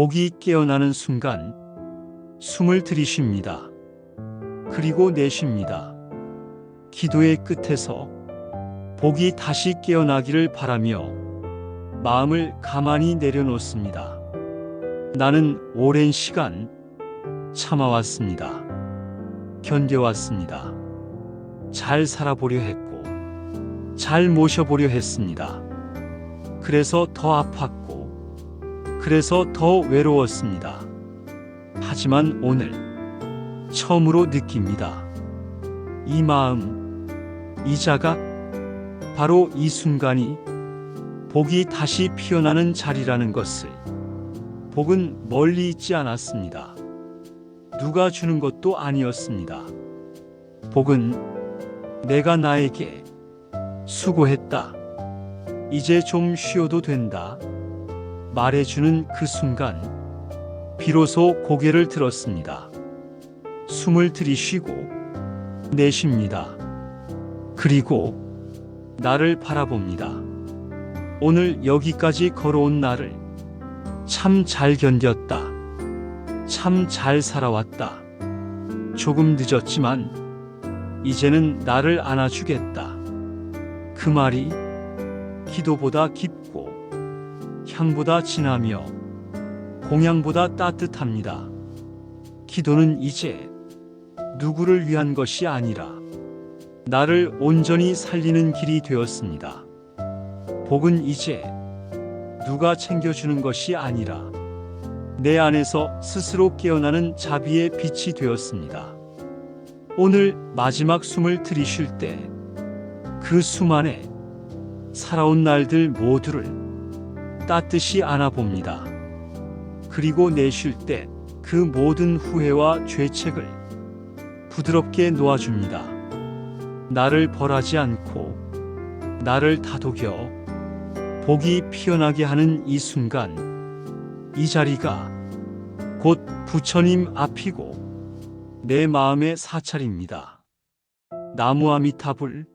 복이 깨어나는 순간 숨을 들이쉽니다. 그리고 내쉽니다. 기도의 끝에서 복이 다시 깨어나기를 바라며 마음을 가만히 내려놓습니다. 나는 오랜 시간 참아왔습니다. 견뎌왔습니다. 잘 살아보려 했고, 잘 모셔보려 했습니다. 그래서 더 아팠고, 그래서 더 외로웠습니다. 하지만 오늘 처음으로 느낍니다. 이 마음, 이 자각, 바로 이 순간이 복이 다시 피어나는 자리라는 것을 복은 멀리 있지 않았습니다. 누가 주는 것도 아니었습니다. 복은 내가 나에게 수고했다. 이제 좀 쉬어도 된다. 말해주는 그 순간, 비로소 고개를 들었습니다. 숨을 들이쉬고 내쉽니다. 그리고 나를 바라봅니다. 오늘 여기까지 걸어온 나를 참 잘 견뎠다. 참 잘 살아왔다. 조금 늦었지만 이제는 나를 안아주겠다. 그 말이 기도보다 깊고 향보다 진하며 공양보다 따뜻합니다. 기도는 이제 누구를 위한 것이 아니라 나를 온전히 살리는 길이 되었습니다. 복은 이제 누가 챙겨주는 것이 아니라 내 안에서 스스로 깨어나는 자비의 빛이 되었습니다. 오늘 마지막 숨을 들이쉴 때그 수만에 살아온 날들 모두를 따뜻이 안아봅니다. 그리고 내쉴 때 그 모든 후회와 죄책을 부드럽게 놓아줍니다. 나를 벌하지 않고 나를 다독여 복이 피어나게 하는 이 순간 이 자리가 곧 부처님 앞이고 내 마음의 사찰입니다. 나무 아미타불